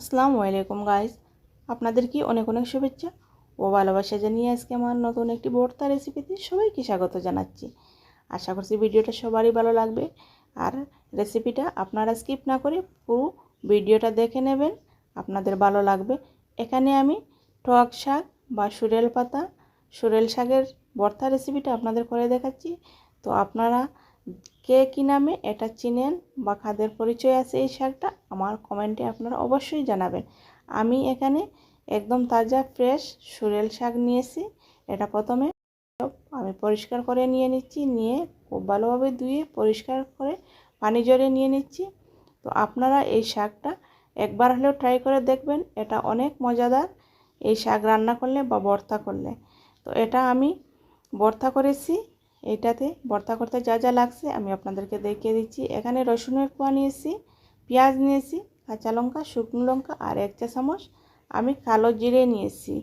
আসসালামু আলাইকুম গাইস আপনাদের কি অনেক অনেক শুভেচ্ছা ও ভালোবাসা জানিয়ে আজকে আমার নতুন একটি ভর্তা রেসিপিতে সবাইকে স্বাগত জানাচ্ছি। আশা করছি ভিডিওটা সবারই ভালো লাগবে। আর রেসিপিটা আপনারা স্কিপ না করে পুরো ভিডিওটা দেখে নেবেন। আপনাদের ভালো লাগবে। এখানে আমি টক শাক বা সুরেল পাতা, সুরেল শাকের ভর্তা রেসিপিটা আপনাদের করে দেখাচ্ছি। তো আপনারা কে কী নামে, এটা চিনেন বা খাদের পরিচয় আছে এই শাকটা আমার কমেন্টে আপনারা অবশ্যই জানাবেন। আমি এখানে একদম তাজা, ফ্রেশ, সুরেল শাক নিয়েছি। এটা প্রথমে আমি পরিষ্কার করে নিয়ে নিচ্ছি, নিয়ে খুব ভালোভাবে ধুয়ে পরিষ্কার করে পানি জড়ে নিয়ে নিচ্ছি। তো আপনারা এই শাকটা একবার হলেও ট্রাই করে দেখবেন, এটা অনেক মজাদার। এই শাক রান্না করলে বা ভর্তা করলে। তো এটা আমি ভর্তা করেছি এইটাতে ভর্তা করতে যা যা লাগছে আমি আপনাদেরকে দেখিয়ে দিচ্ছি। এখানে রসুনের কোয়া নিয়েছি, পেঁয়াজ নিয়েছি, কাঁচা লঙ্কা, শুকনো লঙ্কা আর এক চা চামচ আমি কালো জিরে নিয়েছি।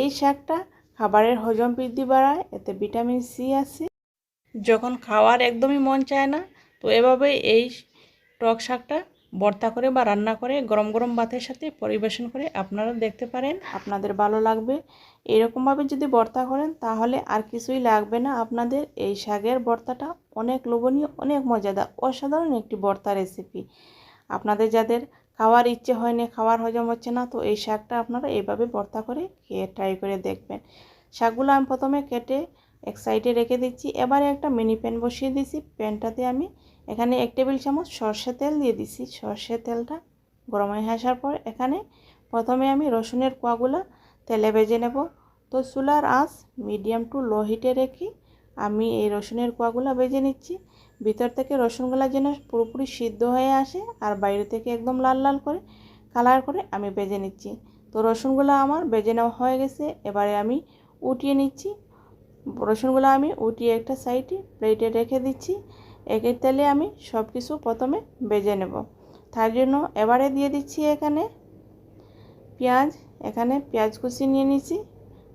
এই শাকটা খাবারের হজম বৃদ্ধি বাড়ায়, এতে ভিটামিন সি আছে। যখন খাওয়ার একদমই মন চায় না, তো এভাবে এই টক শাকটা ভর্তা করে বা রান্না করে গরম গরম ভাতের সাথে পরিবেশন করে আপনারা দেখতে পারেন। আপনাদের ভালো লাগবে। এরকমভাবে যদি ভর্তা করেন, তাহলে আর কিছুই লাগবে না। আপনাদের এই শাকের ভর্তাটা অনেক লোভনীয়, অনেক মজাদার, অসাধারণ একটি ভর্তা রেসিপি। আপনাদের যাদের খাওয়ার ইচ্ছে হয়নি, খাওয়ার হজম হচ্ছে না, তো এই শাকটা আপনারা এইভাবে ভর্তা করে খেয়ে ট্রাই করে দেখবেন। শাকগুলো আমি প্রথমে কেটে এক সাইডে রেখে দিচ্ছি। এবারে একটা মিনি প্যান বসিয়ে দিচ্ছি প্যানটাতে আমি এখানে এক টেবিল চামচ সর্ষে তেল দিয়ে দিছি। সর্ষে তেলটা গরম হয়ে আসার পর এখানে প্রথমে আমি রসুনের কোয়াগুলো তেলে ভেজে নেব। তো চুলার আঁচ মিডিয়াম টু লো হিটে রেখে আমি এই রসুনের কোয়াগুলো ভেজে নিচ্ছি। ভিতর থেকে রসুনগুলো যেন পুরোপুরি সিদ্ধ হয়ে আসে আর বাইরে থেকে একদম লাল লাল করে কালার করে আমি ভেজে নিচ্ছি। তো রসুনগুলো আমার ভেজে নেওয়া হয়ে গেছে। এবারে আমি উঠিয়ে নিচ্ছি। রসুনগুলো আমি উঠিয়ে একটা সাইডে প্লেটে রেখে দিচ্ছি। একের তেলে আমি সব কিছু প্রথমে বেজে নেব। তার জন্য এবারে দিয়ে দিচ্ছি এখানে পেঁয়াজ এখানে পেঁয়াজ কুচি নিয়ে নিচ্ছি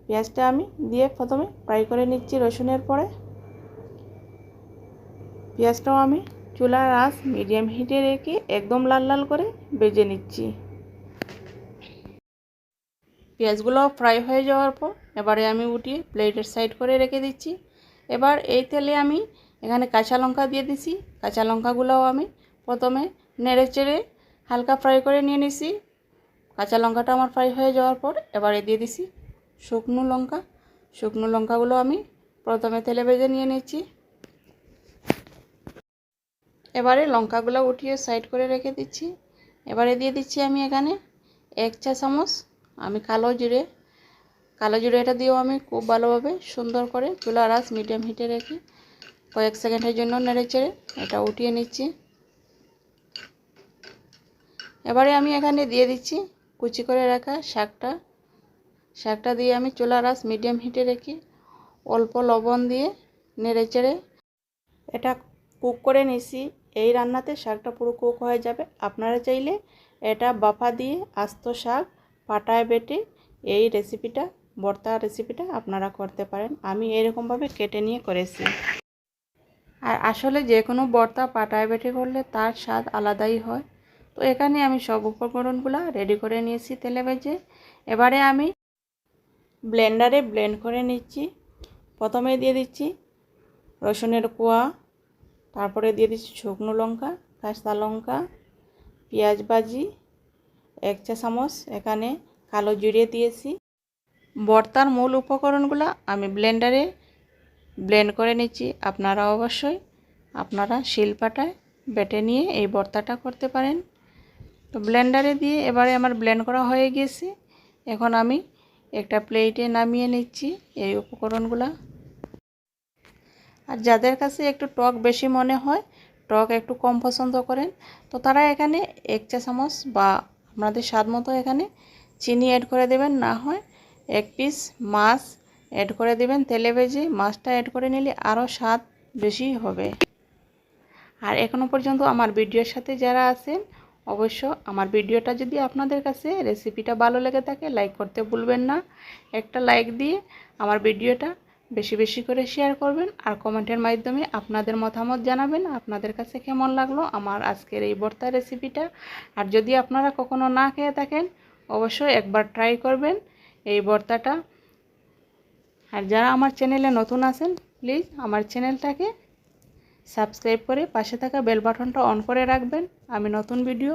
পেঁয়াজটা আমি দিয়ে প্রথমে ফ্রাই করে নিচ্ছি রসুনের পরে। পেঁয়াজটাও আমি চুলার আঁচ মিডিয়াম হিটে রেখে একদম লাল লাল করে বেজে নিচ্ছি। পেঁয়াজগুলো ফ্রাই হয়ে যাওয়ার পর এবারে আমি উঠিয়ে প্লেটের সাইড করে রেখে দিচ্ছি। এবার এই তেলে আমি এখানে কাঁচা লঙ্কা দিয়ে দিছি। কাঁচা লঙ্কাগুলোও আমি প্রথমে নেড়ে চেড়ে হালকা ফ্রাই করে নিয়ে নিছি। কাঁচা লঙ্কাটা আমার ফ্রাই হয়ে যাওয়ার পর এবারে দিয়ে দিছি শুকনো লঙ্কা। শুকনো লঙ্কাগুলো আমি প্রথমে তেলে ভেজে নিয়ে নিচ্ছি। এবারে লঙ্কাগুলো উঠিয়ে সাইড করে রেখে দিচ্ছি। এবারে দিয়ে দিচ্ছি আমি এখানে এক চা চামচ আমি কালো জিরে। কালো জিরে এটা দিয়েও আমি খুব ভালোভাবে সুন্দর করে চুলার আঁচ মিডিয়াম হিটে রেখে কয়েক সেকেন্ডের জন্য নেড়ে চেড়ে এটা উঠিয়ে নিচ্ছি। এবারে আমি এখানে দিয়ে দিচ্ছি কুচি করে রাখা শাকটা। শাকটা দিয়ে আমি চুলার আঁচ মিডিয়াম হিটে রেখে অল্প লবণ দিয়ে নেড়ে চেড়ে এটা কুক করে নিছি এই রান্নাতে শাকটা পুরো কুক হয়ে যাবে। আপনারা চাইলে এটা বাফা দিয়ে আস্ত শাক পাটায় বেটে এই রেসিপিটা, ভর্তা রেসিপিটা আপনারা করতে পারেন। আমি এরকমভাবে কেটে নিয়ে করেছি। আর আসলে যে কোনো বর্তা পাটায় বেটে করলে তার স্বাদ আলাদাই হয়। তো এখানে আমি সব উপকরণগুলো রেডি করে নিয়েছি তেলে ভেজে। এবারে আমি ব্লেন্ডারে ব্লেন্ড করে নিচ্ছি। প্রথমে দিয়ে দিচ্ছি রসুনের কোয়া, তারপরে দিয়ে দিচ্ছি শুকনো লঙ্কা, কাঁচা লঙ্কা, পেঁয়াজ ভাজি, এক চা চামচ, এখানে কালো জিরে দিয়েছি। বর্তার মূল উপকরণগুলো আমি ব্লেন্ডারে ব্লেন্ড করে নিচ্ছি। আপনারা অবশ্যই, আপনারা শিলপাটায় বেটে নিয়ে এই ভর্তাটা করতে পারেন। তো ব্লেন্ডারে দিয়ে এবারে আমার ব্লেন্ড করা হয়ে গিয়েছে এখন আমি একটা প্লেটে নামিয়ে নিচ্ছি এই উপকরণগুলো। আর যাদের কাছে একটু টক বেশি মনে হয়, টক একটু কম পছন্দ করেন, তো তারা এখানে এক চা চামচ বা আপনাদের স্বাদ মতো এখানে চিনি অ্যাড করে দেবেন। না হয় এক পিস মাছ অ্যাড করে দেবেন, তেলে ভেজে মাছটা অ্যাড করে নিলে আরও স্বাদ বেশি হবে। আর এখনও পর্যন্ত আমার ভিডিওর সাথে যারা আছেন, অবশ্য আমার ভিডিওটা যদি আপনাদের কাছে রেসিপিটা ভালো লেগে থাকে লাইক করতে ভুলবেন না। একটা লাইক দিয়ে আমার ভিডিওটা বেশি বেশি করে শেয়ার করবেন আর কমেন্টের মাধ্যমে আপনাদের মতামত জানাবেন, আপনাদের কাছে কেমন লাগল আমার আজকের এই ভর্তা রেসিপিটা আর যদি আপনারা কখনো না খেয়ে থাকেন, অবশ্যই একবার ট্রাই করবেন এই ভর্তাটা। আর যারা আমার চ্যানেলে নতুন আছেন প্লিজ আমার চ্যানেলটাকে সাবস্ক্রাইব করে পাশে থাকা বেল বাটনটা অন করে রাখবেন। আমি নতুন ভিডিও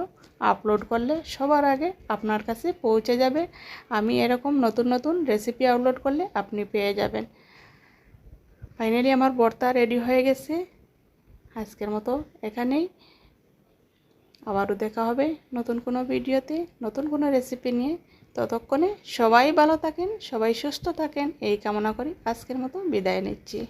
আপলোড করলে সবার আগে আপনার কাছে পৌঁছে যাবে। আমি এরকম নতুন নতুন রেসিপি আপলোড করলে আপনি পেয়ে যাবেন। ফাইনালি আমার বর্তা রেডি হয়ে গেছে। আজকের মতো এখানেই। আবারও দেখা হবে নতুন কোনো ভিডিওতে নতুন কোনো রেসিপি নিয়ে। ততক্ষণে সবাই ভালো থাকেন সবাই সুস্থ থাকেন এই কামনা করি আজকের মতো বিদায় নিচ্ছি।